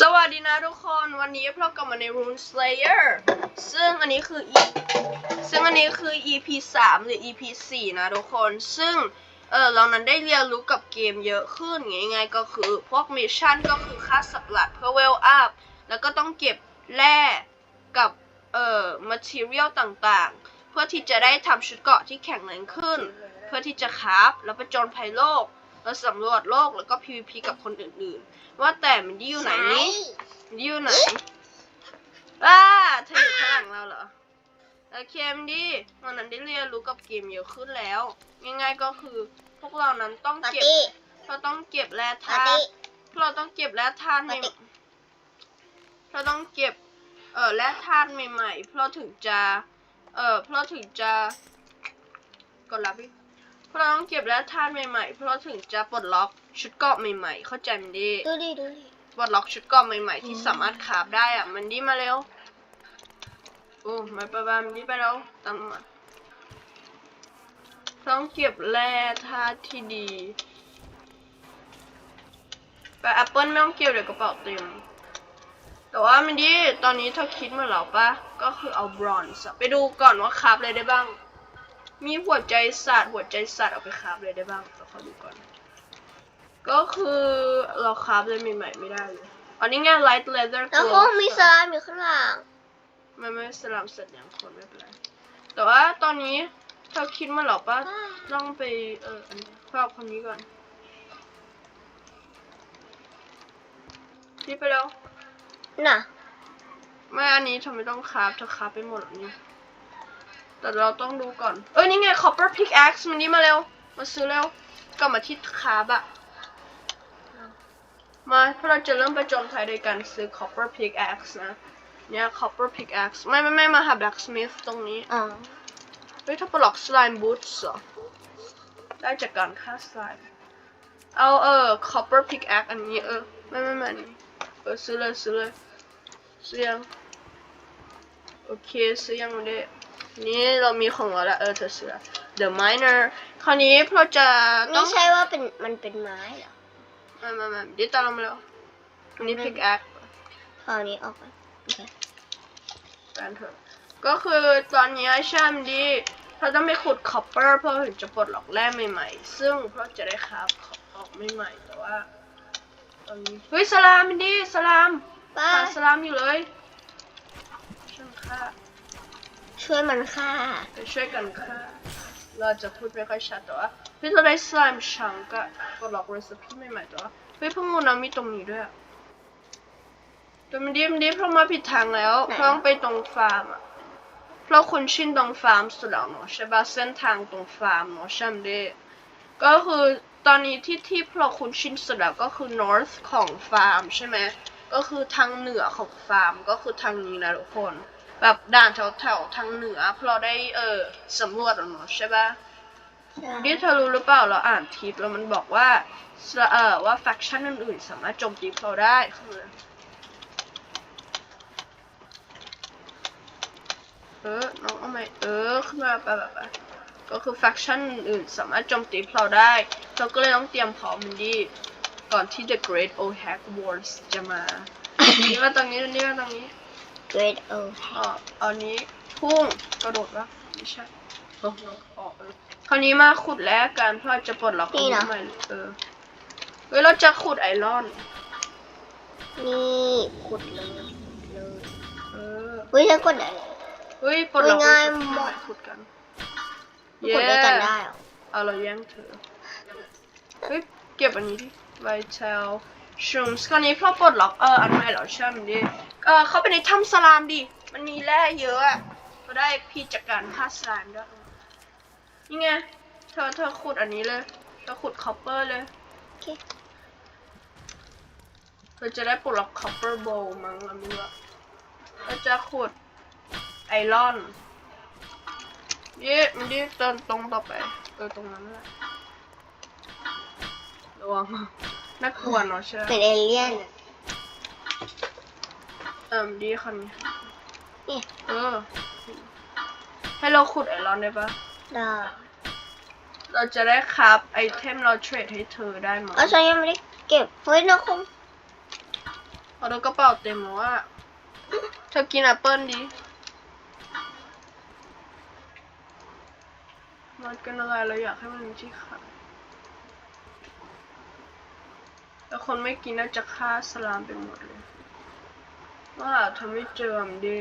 สวัสดีนะทุกคนวันนี้พวกเรากลับมาใน Rune Slayer ซึ่งอันนี้คือ E ซึ่งอันนี้คือ EP 3 หรือ EP 4 นะทุกคน ซึ่ง เออเรานั้นได้เรียนรู้กับเกมเยอะขึ้นง่ายๆก็คือ พวกมิชชั่นก็คือค่าสัตว์หลักเพื่อเวลอัพ แล้วก็ต้องเก็บแร่กับ เอ่อ material ต่างๆ เพื่อที่จะได้ทำชุดเกราะที่แข็งแรงขึ้น เพื่อที่จะคราฟแล้วไปจนภัยโลก แล้วสำรวจโลกแล้วก็ PVP กับคนอื่นๆ ว่าแต่มันดีอยู่ไหนนี่อยู่ไหนว้าเธออยู่ข้างหลังเราเหรอโอเคมนดีวันนั้นได้เรียนรู้กับเกมเยอะขึ้นแล้วง่ายๆก็คือพวกเรานั้นต้องปาร์เก็บตี้เราต้องเก็บแร่ปาธาร์ตุตี้เราต้องเก็บแร่ธาตุใหม่ปกติเราต้องเก็บเอ่อแร่ธาตุใหม่ๆเพราะถึงจะ เอ่อเพราะถึงจะกดรับดิ เพราะเราต้องเก็บแร่ธาตุใหม่ๆ เพราะถึงจะปลดล็อกชุดเกราะใหม่ๆ เข้าใจมันดีดูดิดูดิ ปลดล็อกชุดเกราะใหม่ๆ ที่อืมสามารถคราฟได้อะมันดีมาเร็วโอ้ไม่ไปบ้านมันดีไปแล้วตามมาต้องเก็บแร่ธาตุที่ดีแต่แอปเปิลไม่ต้องเก็บเดี๋ยวกระเป๋าเต็มแต่ว่ามันดีตอนนี้เธอคิดเหมือนเราปะก็คือเอาบรอนซ์ไปดูก่อนว่าคราฟอะไรได้บ้าง มีหัวใจสัตว์หัวใจสัตว์เอาไปคราฟอะไรได้บ้างเราขอดูก่อน ก็คือเราคราฟเลยใหม่ๆไม่ได้เลยอันนี้ไง light leather แล้วค glove งมีสลามอยู่ข้างหลังไม่ไม่สลัมเสร็จอย่างคนไม่เป็นไรแต่ว่าตอนนี้เธอคิดมาหรอปะต้องไปเอออันนี้ครอบคนนี้ก่อนนี่ไปแล้วน่ะ ไม่อันนี้เธอไม่ต้องคราฟเธอคราฟไปหมดแล้วนี่ แต่เราต้องดูก่อน เอ้ยนี่ไง copper pickaxe มันนี่มาเร็ว มาซื้อเร็ว กลับมาที่คราฟอะมาเพราะเราจะเริ่มไปจนภัยโดยการซื้อ copper pickaxe นะ เนี่ย copper pickaxe ไม่ไม่ไม่มาหา blacksmith ตรงนี้อ๋อเฮ้ยถ้าปลอก slime boots เหรอ ได้จากการฆ่า slime เอาเออ copper pickaxe อันนี้เออ ไม่ไม่ไม่อันนี้เออซื้อเลยซื้อเลยซื้อยังโอเคซื้อยังไม่ได้ นี่เรามีของเราละเออเธอซื้อละ the miner คราวนี้เราจะต้ไม่องใช่ว่าเป็นมันเป็นไม้เหรอไม่ไม่ไม่เดี๋ยวตามเรามาแล้วอันนี้ pickaxe พอาอันนี้ออกไปโอเคกันเถอะก็คือตอนนี้ใช่ไหมดีเราต้องไปขุด copper เพื่อถึงจะปลดล็อกแร่ใหม่ๆ ซึ่งเราจะได้คราฟออกใหม่ๆแต่ว่าตอนนี้เฮ้ยสลามมันดีสลาม ป้าหาสลามอยู่เลยช่างค่า ช่วยมันค่ะไปช่วยกันค่ะเราจะพูดไม่ค่อยชัดแต่ว่าเฮ้ยเราได้สลามชังก็ปลดล็อกเรซิปีใหม่ๆแต่ว่าเฮ้ยเพิ่งมูนามีตรงนี้ด้วยอะแต่มันดีมันดีเพราะมาผิดทางแล้วเพราะต้องไปตรงฟาร์มอะเพราะคุณชินตรงฟาร์มสุดแล้วเนาะใช่ปะเส้นทางตรงฟาร์มเนาะใช่ไหมเด้ก็คือตอนนี้ที่ที่เราคุ้นชินสุดแล้วก็คือ north ของฟาร์มใช่ไหมก็คือทางเหนือของฟาร์มก็คือทางนี้นะทุกคน แบบด่านแถวแถวๆทางเหนือเพราะเราได้เออสำรวจแล้วเนาะใช่ปะนี่เธอรู้หรือเปล่าเราอ่านทิปแล้วมันบอกว่าเออว่าแฟคชั่นอื่นๆ สามารถโจมตีเราได้คือเออน้องเอาไหมเออขึ้นมาไปแบบก็คือแฟคชั่นอื่นๆสามารถโจมตีเราได้ เราก็เลยต้องเตรียมพร้อมมันดีก่อนที่ The Great Old Hack Wars จะมา นี่มาตรงนี้นี่มาตรงนี้ เกรดโออ๋ออันนี้พุ่งกระโดดวะไม่ใช่เอออ๋อเออคราวนี้มาขุดแร่กันเพื่อจะปลดล็อกอาวุธใหม่เออเฮ้ยเราจะขุดไอรอน นี่ขุดเลยเลยเออเฮ้ยฉันกดได้เลยเฮ้ยปลดล็อกง่ายอาวุธมากใหม่ขุดกันกดด้วยกันได้เหรอเอาเราแย่งเธอเฮ้ยเก็บอันนี้ดิไวเทล ชูมส์คราวนี้พอปลดล็อกเอออันใหม่เหรอใช่ไหมดิเออเข้าไปในถ้ำสลามดิ มันมีแร่เยอะอะก็ได้พี่จัดการฆ่าสลามด้วยนี่ไงเธอเธอขุดอันนี้เลยเธอขุดคอปเปอร์เลยโอเคเธอจะได้ปลดล็อกคอปเปอร์โบว์มั้งเราไม่รู้อะเธอจะขุดไอรอนเย้มันดีเดินตรงต่อไปเออตรงนั้นแหละระวัง น่ากลัวเนาะใช่ไหมเป็นเอเลี่ยนอะเออดีคันนี้นี่เออ ให้เราขุดไอรอนได้ปะได้เราจะได้ครับไอเทมเราเทรดให้เธอได้มั้งเอาฉันยังไม่ได้เก็บ เฮ้ยน้องคงเอเอาดูกระเป๋าเต็มแล้วอะเธอกินแอปเปิลดิ มันกันอะไรเราอยากให้มันมีที่ขายแต่ คนไม่กินน่าจะฆ่าสลามไปหมดเลยว่าเธอไม่เจอมนดิ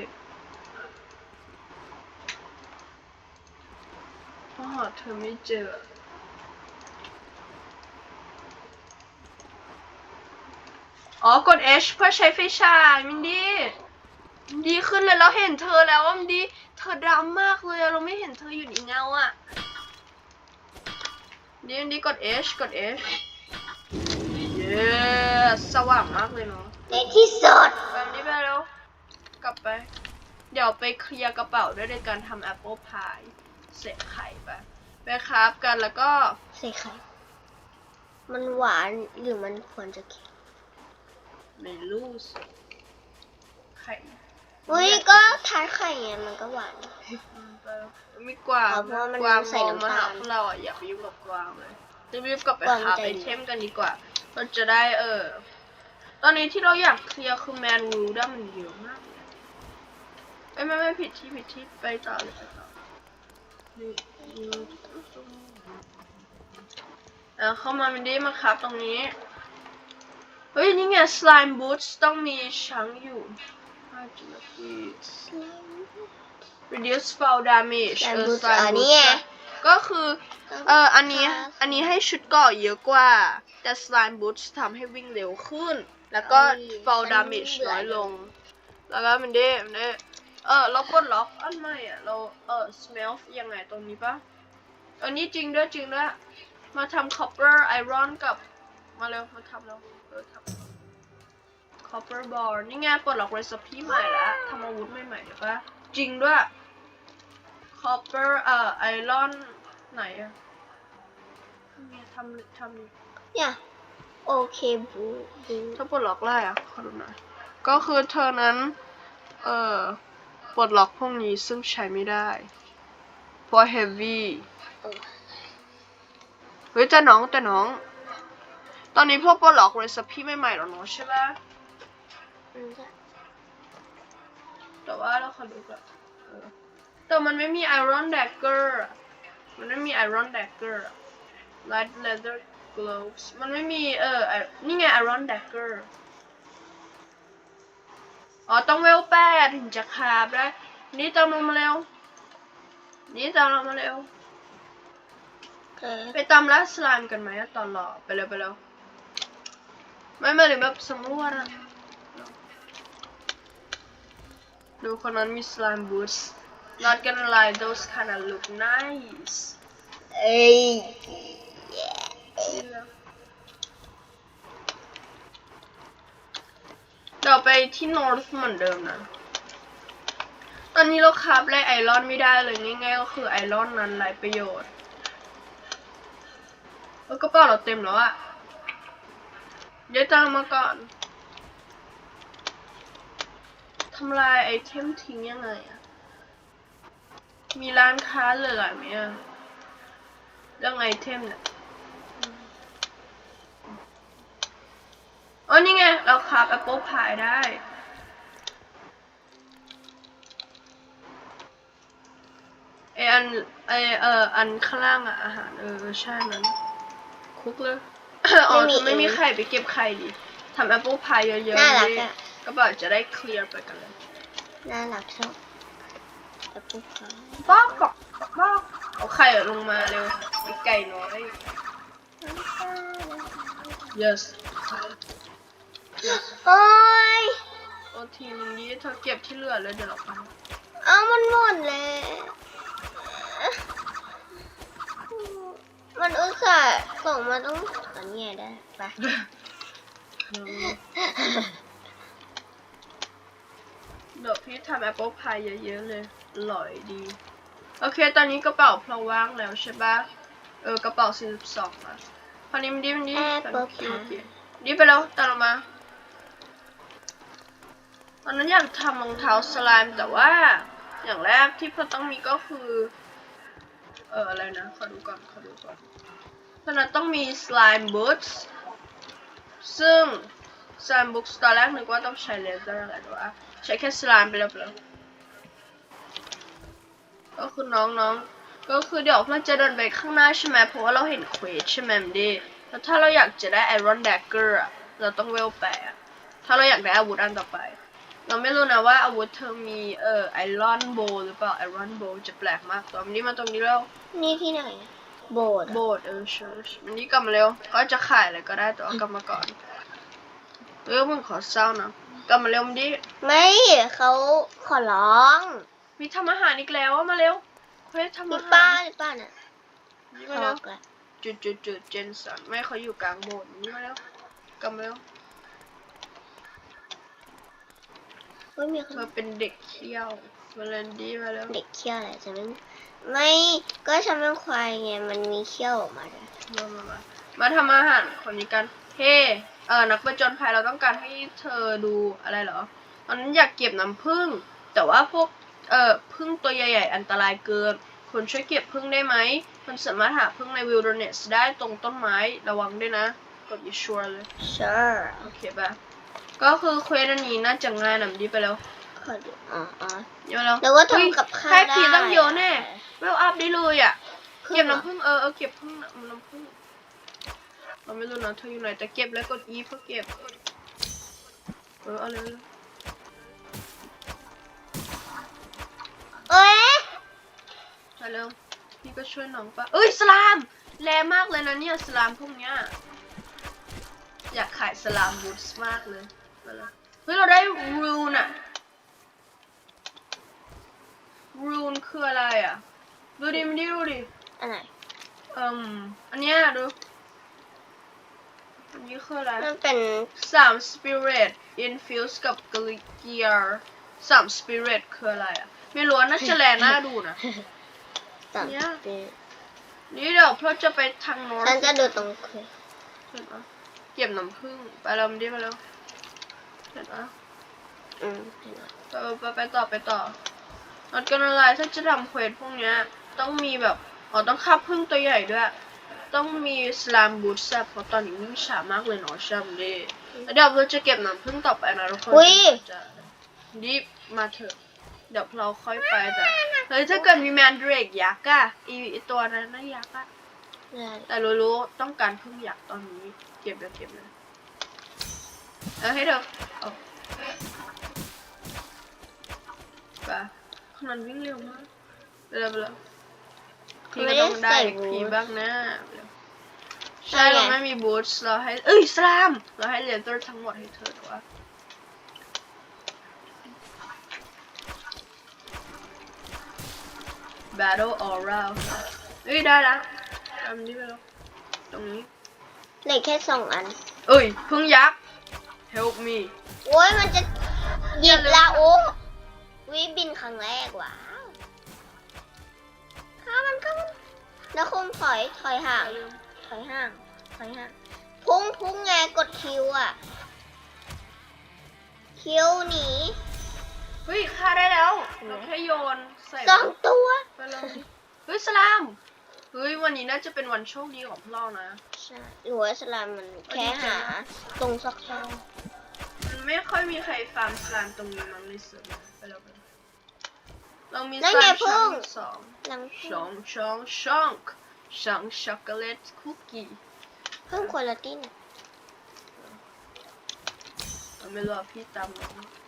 ว่าเธอไม่เจออ๋อกด H เพื่อใช้ไฟฉายมินดี้มินดีขึ้นเลยเราเห็นเธอแล้วว่ามินดีเธอดำมากเลยเราไม่เห็นเธออยู่ในเงาอะมินดีมินดีกด H กด H สว่างมากเลยเนาะในที่สุดแบบนี้ไปเร็วกลับไป เดี๋ยวไปเคลียร์กระเป๋าด้วยในการทำแอปเปิลพายเสร็จไข่ไปไปคราฟกันแล้วก็ใส่ไข่ มันหวานหรือมันควรจะเค็มไม่รู้สิไข่อุ้ยก็ทานไข่ไงมันก็หวานไม่กวางอ๋อเพราะว่ามันกวางใส่มองมาน้ำตาลหาพวกเราอะอย่าไปยุ่งกับกวางเลยรีบๆกลับไปกวางหาใจไอดีเทมกันดีกว่า เราจะได้เออ ตอนนี้ที่เราอยากเคลียร์คือแมนวูด้ามันเยอะมากเลยเอ้ยไม่ไม่ผิดที่ผิดที่ไปต่อเลยไปต่อนี่เออเข้ามามันได้มาครับตรงนี้ เฮ้ย นี่ไง slime boots ต้องมีช้างอยู่ห้าจุดนาที reduce fall damage Slime เออ boots slime อ๋อ boots นี่ไงนะ ก็คือเอออันนี้อันนี้ให้ชุดเกราะเยอะกว่า แต่ slime boots ทำให้วิ่งเร็วขึ้น แล้วก็เอ้ย fall ฉัน damage เบื่อน้อยลง แล้วก็มันได้มันได้เออเรากดล็อกอันใหม่อะเราเออ smell ยังไงตรงนี้ปะอันนี้จริงด้วยจริงด้วยมาทำ copper iron กับมาเร็วมาทำแล้วเออทำ copper bar นี่ไงปลดล็อก recipe ใหม่แล้วทำอาวุธใหม่ๆเดี๋ยวปะจริงด้วย copper เอ่อ iron ไหนอะเนี่ยทำทำดิเนี่ยโอเคบูบูถ้าปลดล็อกได้อะขอดูหน่อย ก็คือเธอนั้น เอ่อปลดล็อกพวกนี้ซึ่งใช้ไม่ได้ เพราะ heavy เออเฮ้ยแต่น้องแต่น้อง ตอนนี้พวกปลดล็อก recipe ใหม่ๆแล้วเนาะใช่ปะอืมจ้ะแต่ว่าเราขอดูก่อนเออแต่มันไม่มี iron dagger อะ มันไม่มี iron dagger อะ light leather gloves มันไม่มีเออไอ้นี่ไง iron dagger อ๋อต้องเวลแปดถึงจะคาบได้ นี่ตามเรามาเร็ว นี่ตามเรามาเร็วโอเคไปตามล่าสไลม์กันไหมอะตอนรอไปเร็วไปเร็วไม่ไม่เลยแบบสำรวจอะดูคนนั้นมีสไลม์บูท not gonna lie those kind of look nice เอ้ยเดี๋ยวไปที่ north เหมือนเดิมนะ ตอนนี้เราคราบไล่ไอรอนไม่ได้เลยง่ายๆก็คือไอรอนนั้นไร้ประโยชน์ แล้วกระเป๋าเราเต็มแล้วอะเดี๋ยวตามมาก่อน ทำลายไอเทมทิ้งยังไงอะ มีร้านค้าเหลือไหมอะเรื่องไอเทมเนี่ยอ๋อนี่ไง เราคราบแอปเปิลพายได้ ไออันไอเอออันข้างล่างอะอาหาร เออ ใช่นั้น คุกเลย อ๋อไม่มีเธอไม่มีเองไข่ไปเก็บไข่ดิทำแอปเปิลพายเยอะน่าๆรักดิอะก็บอกจะได้เคลียร์ไปกันเลย น่ารักชอบแต่ปุ๊บค่ะป๊อกป๊อกป๊อกเอาไข่ลงมาเร็วไอไก่น้อย yes โอ้ยโอทีนึงนี้เธอเก็บที่เหลือเลยเดี๋ยวเราไปเอามันหมดเลย มันอุตส่าห์ส่งมาต้องอันนี้ได้ปะเดี๋ยวพี่ทำแอปเปิลพายเยอะๆเลย อร่อยดี โอเค ตอนนี้กระเป๋าเราว่างแล้วใช่ปะเออกระเป๋า42ละคราวนี้มันดีมันดีแอปเปิลคิวพายเกียดีไปแล้วตามเรามาตอนนั้นอยากทำรองเท้าสไลม์แต่ว่าอย่างแรกที่เราต้องมีก็คือ เอออะไรนะขอดูก่อนขอดูก่อนตอนนั้นต้องมี slime boots ซึ่งสไลม์บุ๊กตอนแรกนึกว่าต้องใช้เลเซอร์อะไรแต่ว่าใช้แค่สไลม์ไปแล้วไปแล้ว ก็คือน้องๆ ก็คือเดี๋ยวเราจะเดินไปข้างหน้าใช่ไหมเพราะว่าเราเห็นเควสใช่ไหมมนดีแล้วถ้าเราอยากจะได้ไอรอนแดกเกอร์อะเราต้องเวลแปดถ้าเราอยากได้อาวุธอันต่อไป เราไม่รู้นะว่าอาวุธเธอมีเอ่อไอรอนโบหรือเปล่าไอรอนโบจะแปลกมากตัวมันนี้มาตรงนี้แล้วนี่ที่ไหนอะโบสถ์โบอะดเออเชิร์ชมันนี้กลับมาเร็วก็จะขายอะไรก็ได้แต่ว่ากลับมาก่อนเออมึงขอเศร้านะกลับมาเร็วมันนี้ไม่เขาขอร้อง มีทำอาหารอีกแล้วอะมาเร็วเฮ้ยทำมีอาหารป้าหรือป้าน่ะนี่บมาอเร็วกละจุดจุดจุดเจนสันไม่เขาอยู่กลางโบสถ์นี่มาแล้วกลับมาแล้วเฮ้ยมีคเธนอเป็นเด็กเขี้ยวมาเลนดี้มาแล้วเด็กเขี้ยวอะไรจะไม่ไม่ก็ฉันเป็นควายไงมันมีเขี้ยวออกมาด้วยมามามามาทำอาหารคนนี้กันเฮ้เออนักประจนภัยเราต้องการให้เธอดูอะไรเหรอตอนนั้นอยากเก็บน้ำผึ้งแต่ว่าพวก เออผึ้งตัวใหญ่ๆอันตรายเกินคุณช่วยเก็บผึ้งได้ไหมคุณสามารถหาผึ้งในวิลเดอร์เนสได้ตรงต้นไม้ระวังด้วยนะ กดยูชัวร์เลย sure โอเคป่ะ ก็คือเควสอันนี้น่าจะง่ายหนำดีไปแล้วขอดูอ๋ออ๋อเยอะแล้วแล้วว่าอุ๊ยทำกับข้าวแค่ได้ผีต้องเยอะแน่เวลอัพได้เลยอะครึ่งเก็บเหรอน้ำผึ้งเออเออเก็บผึ้งน่ะน้ำผึ้งเราไม่รู้นะเธออยู่ไหนแต่เก็บแล้วกด E เพื่อเก็บ เออเอาเลย ไปเร็วพี่ก็ช่วยน้องปะเอ้ยสลาม แรงมากเลยนะเนี่ยสลามพวกเนี้ยอยากขายสลามบูสมากเลยไปเลยเฮ้ยเราได้รูนอะรูนคืออะไรอะดูดิมันดิดูดิอันไหนอืมอันเนี้ยดูอันนี้คืออะไรมันเป็นสาม spirit infuse กับ gear สาม spirit คืออะไรอะไม่รู้อะน่าจะแลน่าดูนะ สามเนี่ย ปีนี่เดี๋ยวเพราะจะไปทางโน้นฉันจะดูตรงคือเห็นปะเก็บน้ำผึ้งไปแล้วมันดีไปแล้วเห็นปะอืมเห็นไหมไปไปไปต่อไปต่อนัดกันอะไรถ้าจะทำเควสพวกเนี้ย ต้องมีแบบอ๋อต้องฆ่าผึ้งตัวใหญ่ด้วย ต้องมีสลามบูทแซบเพราะตอนนี้วิ่งช้ามากเลยเนาะช่ำดิแล้วเดี๋ยวเราจะเก็บน้ำผึ้งต่อไปนะทุกคน อุ้ย จะรีบมาเถอะ เดี๋ยวเราค่อยไปแต่ เฮ้ยถ้าเกิดมีแมนเดรกยักษ์อะอีอีตัวนั้นนะยักษ์อะได้แต่รู้ๆต้องการพึ่งยักษ์ตอนนี้เก็บเลยเก็บเลยเออให้เธอเอาไปขนาดวิ่งเร็วมากไปเลยไปเลยพี่ก็ต้องได้พีบ้างนะไปเลยใช่เราไม่มีบูทส์เราให้เอ้ยสลาม เราให้เลเซอร์ทั้งหมดให้เธอแต่ว่า Battle all round เอ้ยได้ละทำนี้ไปแล้วตรงนี้เหลือแค่สองอัน เอ้ยพึ่งยักษ์ help me โอ้ยมันจะหยิบละโอ้วิบินครั้งแรกว้าวข้ามันข้ามันแล้วคงถอยถอยห่างถอยห่างถอยห่างพุ่งพุ่งไงกดคิวอะ คิวหนีเฮ้ยฆ่าได้แล้วเราแค่โยน ใส่สองตัวไปเลยเฮ้ยสลามเฮ้ยวันนี้น่าจะเป็นวันโชคดีของพวกเรานะใช่หรือว่าสลามมันแค่หาตรงซอกซอกมันไม่ค่อยมีใครฟาร์มสลามตรงนี้มั้งในเสือไปแล้วไปแล้วเรามีนั่นสไงลามพึ่ช่องงสองลังช่องช่องช่องช่องช็อกโกแลตคุกกี้เพิ่มควอลิตี้เราไม่รอพี่ตามน้อง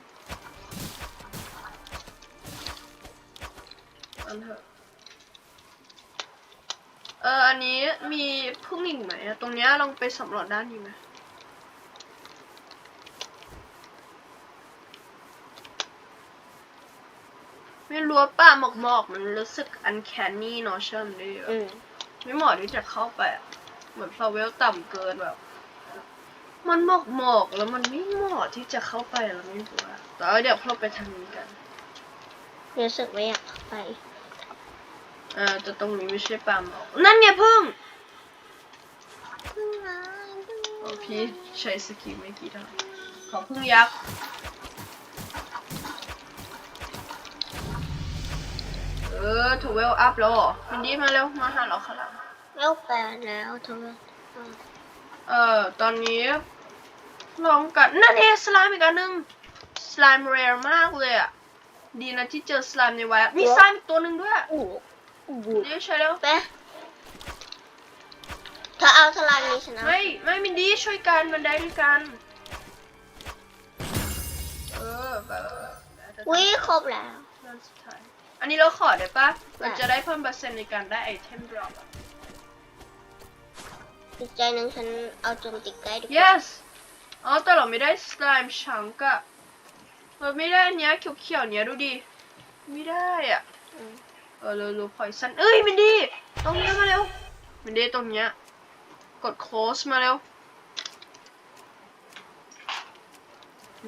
อันเถอะเอออันนี้มีพึ่งอีกไหมอะตรงเนี้ยลองไปสำรวจด้านนี้ไหมไม่รู้ว่าป่าหมอกหมอกๆมันรู้สึกอันแคนนี่เนาะเชื่อมดิอืมไม่เหมาะที่จะเข้าไปอะเหมือนพอเวลต่ำเกินแบบ มันหมอกหมอกๆแล้วมันไม่เหมาะที่จะเข้าไปแล้วไม่รู้อะแต่ว่าเดี๋ยวเราไปทางนี้กัน รู้สึกไม่อยากเข้าไป เออแต่ตรงนี้ไม่ใช่ป่าหมอกนั่นไงพึ่งพึ่งมาพึ่งโอ้พี่ใช้สกิลไม่กี่เท่าขอพึ่งยักษ์เออถูกเวลอัพแล้วเหรอวินดี้มาเร็วมาหาเราข้างหลังแล้วแปลแล้วทำไมเออตอนนี้ลองกันนั่นเองสไลม์อีกอันหนึงสไลม์เรร์มากเลยอะดีนะที่เจอสไลม์ในไว้มีสไลม์อีกตัวหนึ่งด้วยอู้อู้ เดี๋ยวใช้แล้วไปเธอเอาสลามนี้ชนะไม่ไม่มินดี้ช่วยกันมันได้ด้วยกัน เออแบบวิครบแล้ว นั่นสุดท้าย อันนี้เราขอได้ปะได้เราจะได้เพิ่มเปอร์เซ็นต์ในการได้ไอเทมดรอปอีกใจหนึ่งฉันเอาโจมตีใกล้ดีกว่า yes อ๋อแต่เราไม่ได้สไลม์ชังกะเราไม่ได้อันเนี้ยเขียวๆเนี้ยดูดิ ไม่ได้อะ อืม เออเร็วๆพอยสันเอ้ยมินดี้ตรงเนี้ยมาเร็วมินดี้ตรงเนี้ยกด close มาเร็ว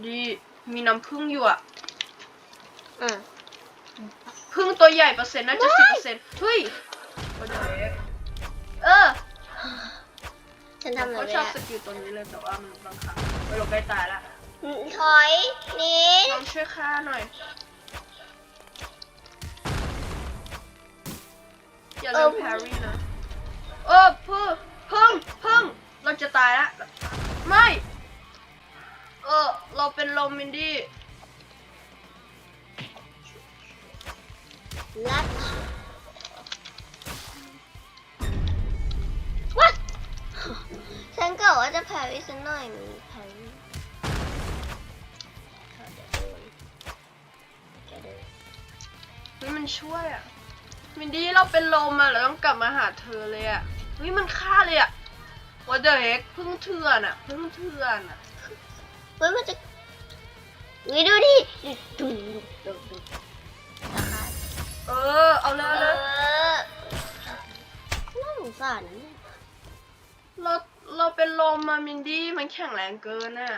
ดีมีน้ำผึ้งอยู่อะอืมพึ่งตัวใหญ่เปอร์เซ็นต์น่าจะสิบเปอร์เซ็นต์เฮ้ยโอ้ยเออฉันทำอะไรเขาไม่ชอบได้สกิลตัวนี้เลยแต่ว่ามันบางครั้งไปลงใกล้ตายละอืมถอยหนี่ลองช่วยฆ่าหน่อย อย่าลืมแพรรี่นะเออพึ่งพึ่งพึ่งเราจะตายละไม่ เออ เราเป็นลมมินดี้ลัดวัดฉันก็ว่าจะแพ้วิสันหน่อยมีแพ้วิจะเดินเฮ้ยมันช่วยอะ มินดี้เราเป็นลมอะเราต้องกลับมาหาเธอเลยอะเฮ้ยมันฆ่าเลยอะว่าเดอะเฮกพึ่งเถื่อนอะพึ่งเถื่อนอะเฮ้ยมันจะวิดูดิดุดุดุดุนะคะเออเอาเลยเอเอาเลยอน่าสงสารนะเนี่ยเราเราเป็นลมมามินดี้มันแข็งแรงเกินอะ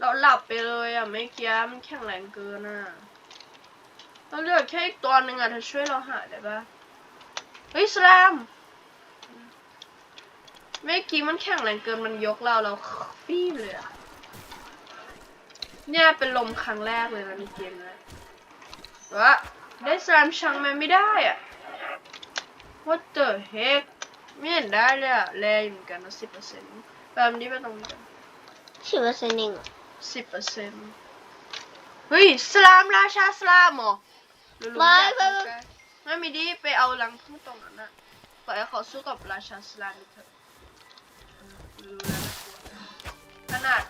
เรา หลับไปเลยอะไม่เกี้ยมันแข็งแรงเกินอะเราเหลือแค่อีกตัวหนึ่งอะเธอช่วยเราหาได้ปะเฮ้ยสแลมเมื่อกี้มันแข็งแรงเกินมันยกเราเราฟีบเลยอะเนี่ยเป็นลมครั้งแรกเลยนะในเกมนะว่าได้สแลมชังแมนไม่ได้อะ What the heck ไม่เห็นได้เลยอะแรงเหมือนกันนะสิบเปอร์เซ็นต์แบบนี้ไปตรงนี้กันสิบเปอร์เซ็นต์เองเหรอ สิบเปอร์เซ็นต์เฮ้ย สลามราชาสลามเหรอรู้ๆไม่อยากไม่ทำกันไม่มีดีไปเอาลังพึ่งตรงนั้นน่ะปล่อยให้เขาสู้กับราชาสลามดีเถอะรู้แล้วนะขนาด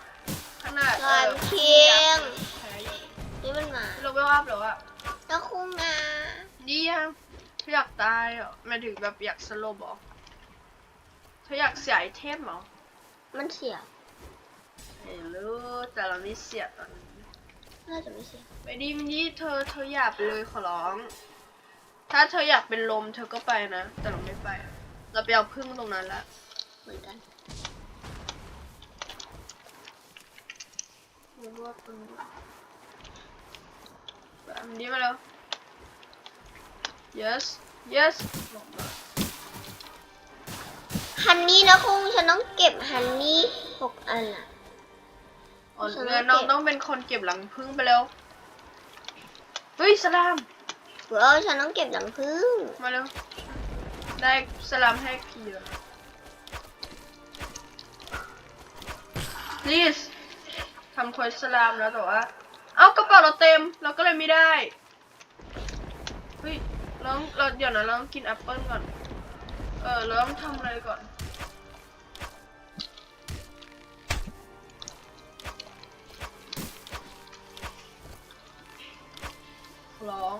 ขนาดลานเคียงแพ้อยู่นี่มันมาเราไม่ว่าหรอวะแล้วคุงนะดียังเธออยากตายเหรอหมายถึงแบบอยากสโลบเหรอเธออยากเสียไอเทมเหรอมันเสีย ไม่รู้แต่เราไม่เสียตอนนี้น่าจะไม่เสียไปดีมินี่เธอเธออยากไปเลยขอร้อง ถ้าเธออยากเป็นลมเธอก็ไปนะ แต่เราไม่ไปอะเราไปเอาพึ่งตรงนั้นละเหมือนกันไม่รู้ว่าพึ่งแบบนี้มาแล้ว yes yes ลงมาฮันนี่นะคุงฉันต้องเก็บฮันนี่หกอันอะ อ๋อฉันเงินไม่น้องเก็บต้องเป็นคนเก็บหลังพึ่งไปแล้วเฮ้ยสลามเว้ยฉันต้องเก็บหลังพึ่งมาเร็วได้สลามให้พีแล้ว please ทำควยสลามแล้วแต่ว่า เอากระเป๋าเราเต็มเราก็เลยไม่ได้เฮ้ยเราต้องเราเดี๋ยวนะเราต้องกินแอปเปิ้ลก่อน เออเราต้องทำอะไรก่อน ร้อง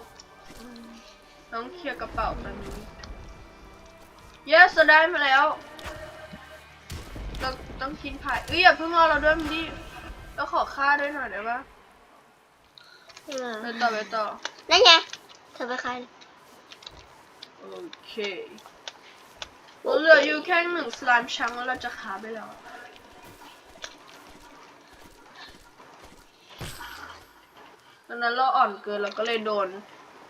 ต้องเคลียร์กระเป๋าตอนนี้ yes เราได้มาแล้วเราต้องกินพายเอ้ยอย่าเพิ่งรอเราด้วยมันดิเราขอค่าด้วยหน่อยได้ปะไปต่อไปต่อนั่นไงเธอไปใครโอเคเราเหลืออยู่แค่หนึ่งสไลม์ชังแล้วเราจะค้าไปแล้วต อนนั้นเราอ่อนเกินเราก็เลยโดน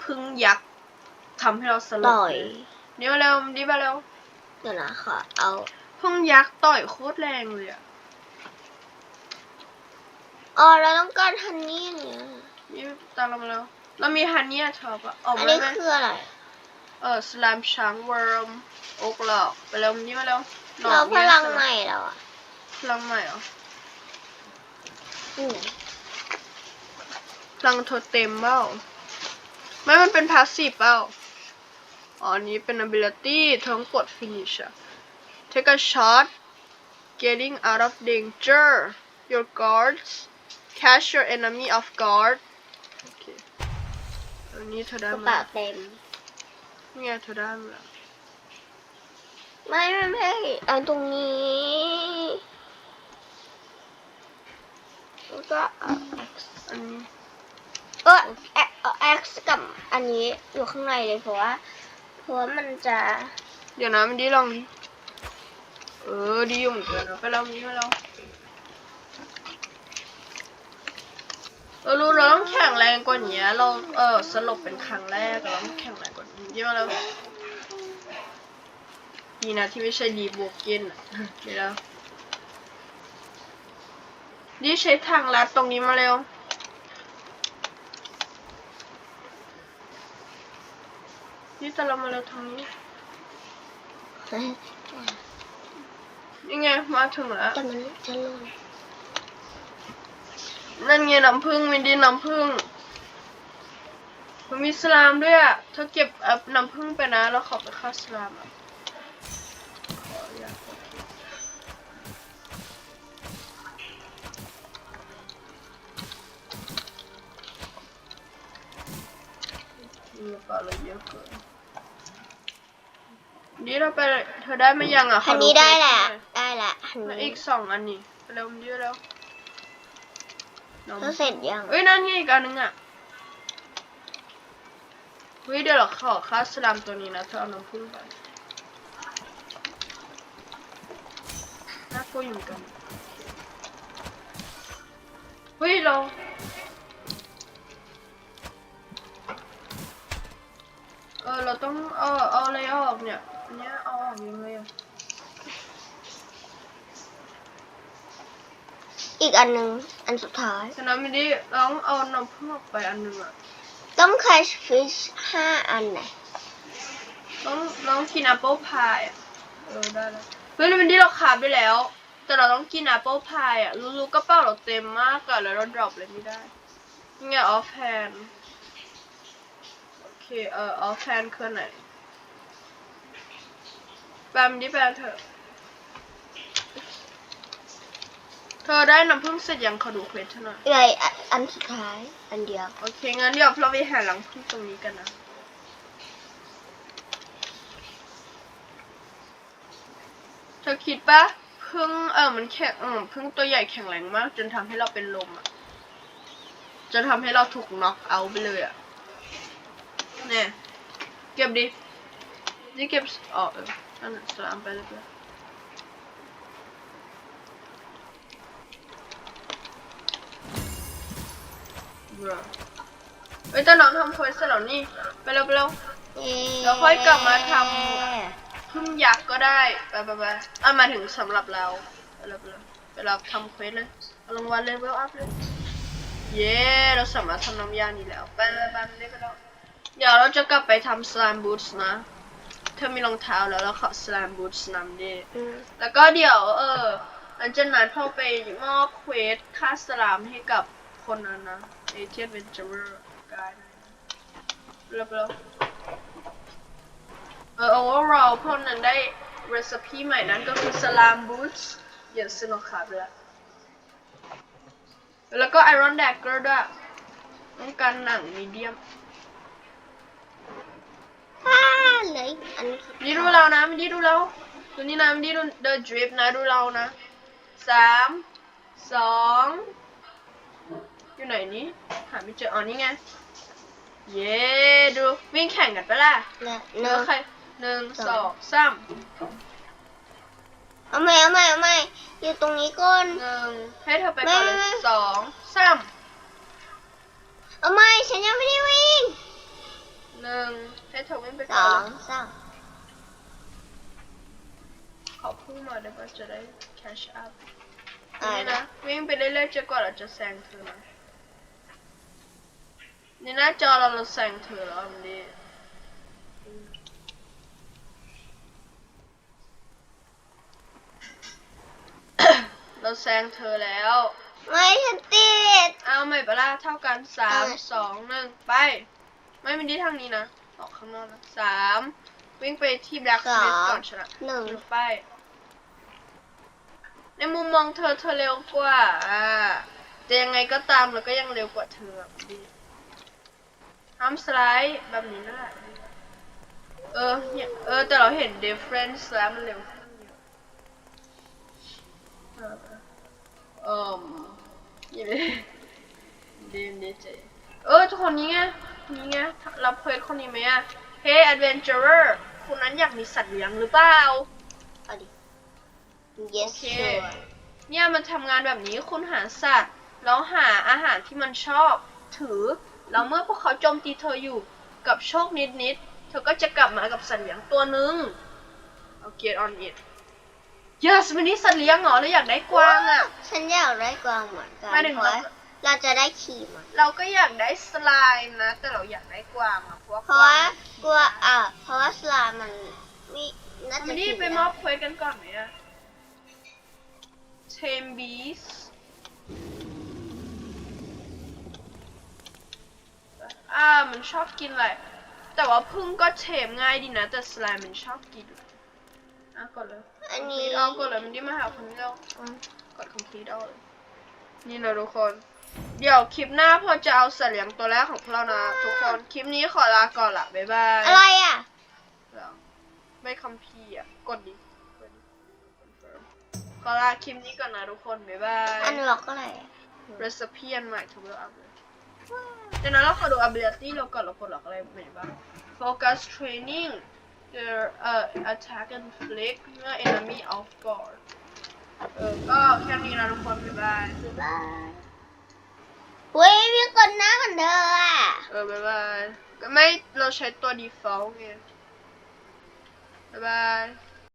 พึ่งยักษ์ทำให้เราสลบต่อย เลยนี่มาเร็วนี่มาเร็วเดี๋ยวนะขอเอา พึ่งยักษ์ต่อยโคตรแรงเลยอะอ๋อเราต้องการฮันนี่เนี่ยนี่ตามเรามาแล้วเรามีฮันนี่ชอบอะออกอันมานี้ไหมคืออะไร เออสลามช้างเวิร์มโอ๊กหลอกไปแล้วนี่มาแล้วหนอเรากพเนี่ยลังใหม่แล้วอะพลังใหม่เหรอ อืมพ ลังโทเต็มเปล่าไม่มันเป็นพาสซีฟเปล่าอ๋ออันนี้เป็น ability ทั้งกด finish อะ take a shot getting out of danger your guards catch your enemy off guard โอเคอันนี้เธอได้กระมาเป๋าเต็มเนี่ยเธอได้มาแล้วไม่ไม่ไม่อันตรงนี้แล้วก็เอา อันนี้เอเอเออ X กับอันนี้อยู่ข้างในเลยเพราะว่าเพราะว่ามันจะ เดี๋ยวนะมันดีลอง เออดีอยู่เหมือนกันไปลองนี้มาแล้วเออรู้เราต้องแข็งแรงกว่านี้เราเออสลบเป็นครั้งแรกเราต้องแข็งแรงกว่านี้เยี่ยมแล้วดีนะที่ไม่ใช่ดีบวกเกินอะดีแล้วดีใช้ทางลัดตรงนี้มาเร็ว นี่แต่เรามาเร็วทางนี้นี่ไงมาถึงแล้วแต่มันจะลงนั่นไงน้ำผึ้งมินดีน้ำผึ้งมันมีสลามด้วยอะเธอเก็บเอ่อน้ำผึ้งไปนะ แล้วขอไปฆ่าสลามอะขออนุญาตมีกระเป๋าเลยเยอะเกิน นี่เราไปเธอได้ไหมยังอะขอันดูนี้ได้เควสแหละหน่อยได้แหละอันแล้วนี้อีกสองอันนี่ไปเร็วมันเยอะแล้วน้องก็เสร็จยังเอ้ยนั่นไงอีกอันนึงอะเฮ้ยเดี๋ยวเราขอค่าสลามตัวนี้นะเธอเอาน้ำผึ้งไปน่ากลัวอยู่เหมือนกันเฮ้ยเราเออเราต้องเอาเอาอะไรออกเนี่ย อันเนี้ยเอาออกยังไงอะอีกอันหนึ่งอันสุดท้าย ฉะนั้นไม่ได้เราต้องเอาน้ำผึ้งออกไปอันหนึ่งอะ ต้อง catch fish ห้าอันไหนต้องต้องกินแอปเปิลพายอะเออได้แล้วเฮ้ยวันนี้เราขาดไปแล้ว แต่เราต้องกินแอปเปิลพายอะรู้ๆกระเป๋าเราเต็มมากอะแล้วเราดรอปเลยไม่ได้นี่ไงออฟแฮนโอเคเออออฟแฮนคืออนไหน แปมดิแปมเถอะ เธอได้น้ำผึ้งเสร็จยังขอดูเควสเธอหน่อยเลยอันอันสุดท้ายอันเดียว โอเคงั้นเดี๋ยวเราไปหาหลังพึ่งตรงนี้กันนะ เธอคิดปะพึ่งเออมันแข็งเออพึ่งตัวใหญ่แข็งแรงมาก จนทำให้เราเป็นลมอะจนทำให้เราถูกน็อกเอาท์ไปเลยอะเนี่ยเก็บดินี่เก็บอ๋อเออ นั่นน่ะสลามไปเลยไปเบื่อเอ้ยแต่น้องทำเควสเสร็จแล้วนี่ไปเร็วไปเร็วแล้วค่อยกลับมาทพึ่งยักษ์ก็ได้ไปไปไปอะมาถึงสำหรับเราไปเร็วไปเร็วไปเราทำเควสเลยเอารางวัลเลยเวลอัพเลย เย้เราสามารถทำน้ำยานี้แล้ว ไปไปไปไปไปแล้วเดี๋ยวเราจะกลับไปทำส i ล e บู t ส์นะ เธอมีรองเท้าแล้วเราขอส i ล e บู t ส์นำดิอืมแล้วก็เดี๋ยว เออหลังจากนั้นพอไปมอบเควสค่าสลามให้กับคนนั้นนะเอเทียนเวนเจอร์กายแล้วแล้วเออ overall พวกนั้นได้ recipe ใหม่นั้นก็คือสลามบูทส์อย่างสนุกครับแล้วแล้วก็ iron dagger ด้วยต้องการหนังมีเดียม อ่าเหลยอันสุดดีดูเรานะไม่ดีดูเราดูนี่นะไม่ดีดู the drip นะดูเรานะสามสองอยู่ไหนนี่หาไม่เจออ๋อนี่ไงเย้ดูวิ่งแข่งกันปะล่ะและเนื้เนื้ออใครหนึ่งสองสามเอาใหม่เอาใหม่เอาใหม่อยู่ตรงนี้ก่อน หนึ่งให้เธอไปก่อนเลไม่ยไม่ สองสามเอาใหม่ฉันยังไม่ได้วิ่ง หนึ่งให้เธอวิ่งไปสก่ออนงเลยสามขอพุ่งมาได้ปะจะได้ catch up อ่านี่นะวิ่งไปเรื่อยๆจนกว่าเราจะแซงเธอนะในหน้าจอเราเราแซงเธอแล้วมันดีเราแซงเธอแล้ว ไม่ฉันติด เอาใหม่ปะล่ะเท่ากันสามเอาเลยสองหนึ่งไป ไม่มีที่ทางนี้นะ ออกข้างนอกนะสามวิ่งไปที่แบล็กสมิธก่อนชนะหนึ่งหนึ่งไป ในมุมมองเธอเธอเร็วกว่า อ่าแต่ยังไงก็ตามเราก็ยังเร็วกว่าเธอแบบดีห้ามสไลด์แบบนี้นั่นแหละเออเนี่ยเออ แต่เราเห็น difference แล้วมันเร็วขึ้นเยอะเออเออยังไม่ดีดีเจเออทุกคนนี้ไง นี้ไงรับเควสคนนี้ไหมอะ Hey adventurer คุณนั้นอยากมีสัตว์เลี้ยงหรือเปล่าเอาดิ yes โอเค sure เนี่ยมันทำงานแบบนี้คุณหาสัตว์ แล้วหาอาหารที่มันชอบ ถือ แล้วเมื่อพวกเขาโจมตีเธออยู่กับโชคนิดนิดๆเธอก็จะกลับมากับสัตว์เลี้ยงตัวหนึ่งโอเค on it yes วันนี้สัตว์เลี้ยงเหรอเราอยากได้กวางอะฉันอยากได้กวางเหมือนกันหมายถึงเพราะ เราจะได้ขี่มันเราก็อยากได้สไลม์นะ แต่เราอยากได้กวางอะเพราะว่าเพราะว่ากลัวอะเพราะว่าสลามมันมีน่าจะไม่ได้ขี่ไปมอบเควสกันก่อนไหมอะ tame beast อ่ามันชอบกินอะไร แต่ว่าพึ่งก็เทมง่ายดีนะ แต่สไลม์มันชอบกินอะกดเลย อันนี้เอากดเลยมันได้มาหาคนนี้เราอืมกด complete เอาเลยนี่นะทุกคน เดี๋ยวคลิปหน้าพอจะเอาสัตว์เลี้ยงตัวแรกของพวกเรานะทุกคนคลิปนี้ขอลาก่อนละบ๊ายบายอะไรอะแล้วไม่คัมภีร์อะกดดิกดดิ confirm ขอลาคลิปนี้ก่อนนะทุกคนบ๊ายบาย อันล็อกอะไรอะ recipe อันใหม่ทุกเรื่องอัพเลยเดี๋ยวนั้นเราขอดู ability เราก่อนเรากดล็อกอะไรใหม่บ้าง focus training เอ่อเอ่อ attack and flick เมื่อ enemy off guard เออก็แค่นี้นะทุกคนบ๊ายบาย บ๊ายบาย เฮ้ยมีคนหน้าเหมือนเธออะเออบ๊ายบายก็ไม่เราใช้ตัว default ไงบ๊ายบาย